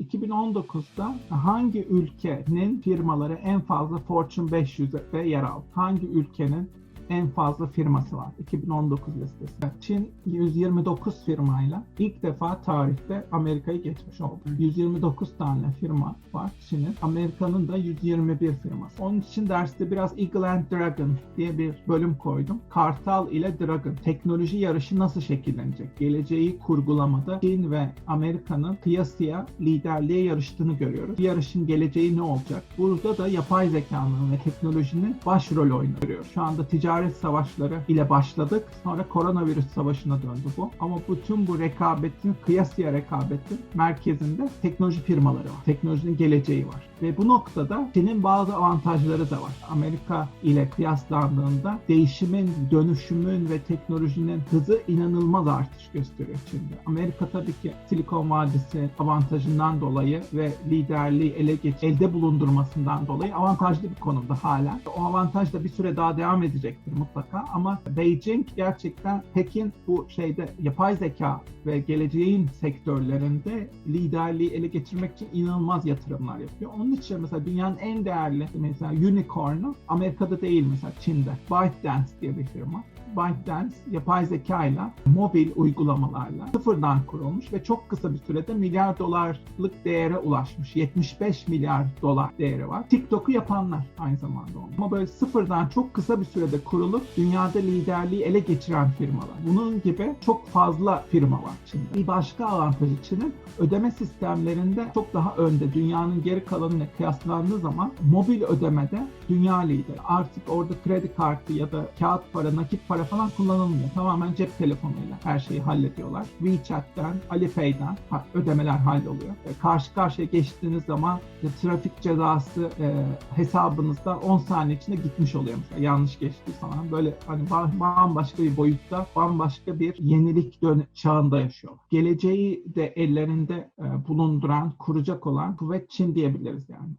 2019'da hangi ülkenin firmaları en fazla Fortune 500'de yer aldı? Hangi ülkenin en fazla firması var 2019 listesi. Çin 129 firmayla ilk defa tarihte Amerika'yı geçmiş oldu. 129 tane firma var Çin'in. Amerika'nın da 121 firması. Onun için derste biraz Eagle and Dragon diye bir bölüm koydum. Kartal ile Dragon. Teknoloji yarışı nasıl şekillenecek? Geleceği kurgulamada Çin ve Amerika'nın kıyasıya liderliğe yarıştığını görüyoruz. Bu yarışın geleceği ne olacak? Burada da yapay zekanın ve teknolojinin başrol oyunu görüyoruz. Şu anda ticaret savaşları ile başladık. Sonra koronavirüs savaşına döndü bu. Ama bütün bu rekabetin, kıyasıya rekabetin merkezinde teknoloji firmaları var. Teknolojinin geleceği var. Ve bu noktada Çin'in bazı avantajları da var. Amerika ile kıyaslandığında değişimin, dönüşümün ve teknolojinin hızı inanılmaz artış gösteriyor Çin'de. Amerika tabii ki Silikon Vadisi avantajından dolayı ve liderliği ele geç, elde bulundurmasından dolayı avantajlı bir konumda hala. O avantaj da bir süre daha devam edecektir mutlaka ama Beijing gerçekten Pekin bu şeyde yapay zeka ve geleceğin sektörlerinde liderliği ele geçirmek için inanılmaz yatırımlar yapıyor. Onun için mesela dünyanın en değerli mesela unicorn'u Amerika'da değil mesela Çin'de. ByteDance diye bir firma. ByteDance yapay zeka ile mobil uygulamalarla sıfırdan kurulmuş ve çok kısa bir sürede milyar dolarlık değere ulaşmış. 75 milyar dolar değeri var. TikTok'u yapanlar aynı zamanda onlar. Ama böyle sıfırdan çok kısa bir sürede kurulup dünyada liderliği ele geçiren firmalar. Bunun gibi çok fazla firma var Çin'de. Bir başka avantajı Çin'in ödeme sistemlerinde çok daha önde. Dünyanın geri kalanıyla kıyaslandığı zaman mobil ödemede dünya lideri. Artık orada kredi kartı ya da kağıt para, nakit para falan kullanılmıyor. Tamamen cep telefonuyla her şeyi hallediyorlar. WeChat'ten, Alipay'den ödemeler halloluyor. E, karşı karşıya geçtiğiniz zaman e, trafik cezası e, hesabınızda 10 saniye içinde gitmiş oluyor mesela yanlış geçtiği zaman. Böyle hani ba- bambaşka bir boyutta, bambaşka bir yenilik dön- çağında yaşıyor. Geleceği de ellerinde e, bulunduran, kuracak olan kuvvet Çin diyebiliriz yani.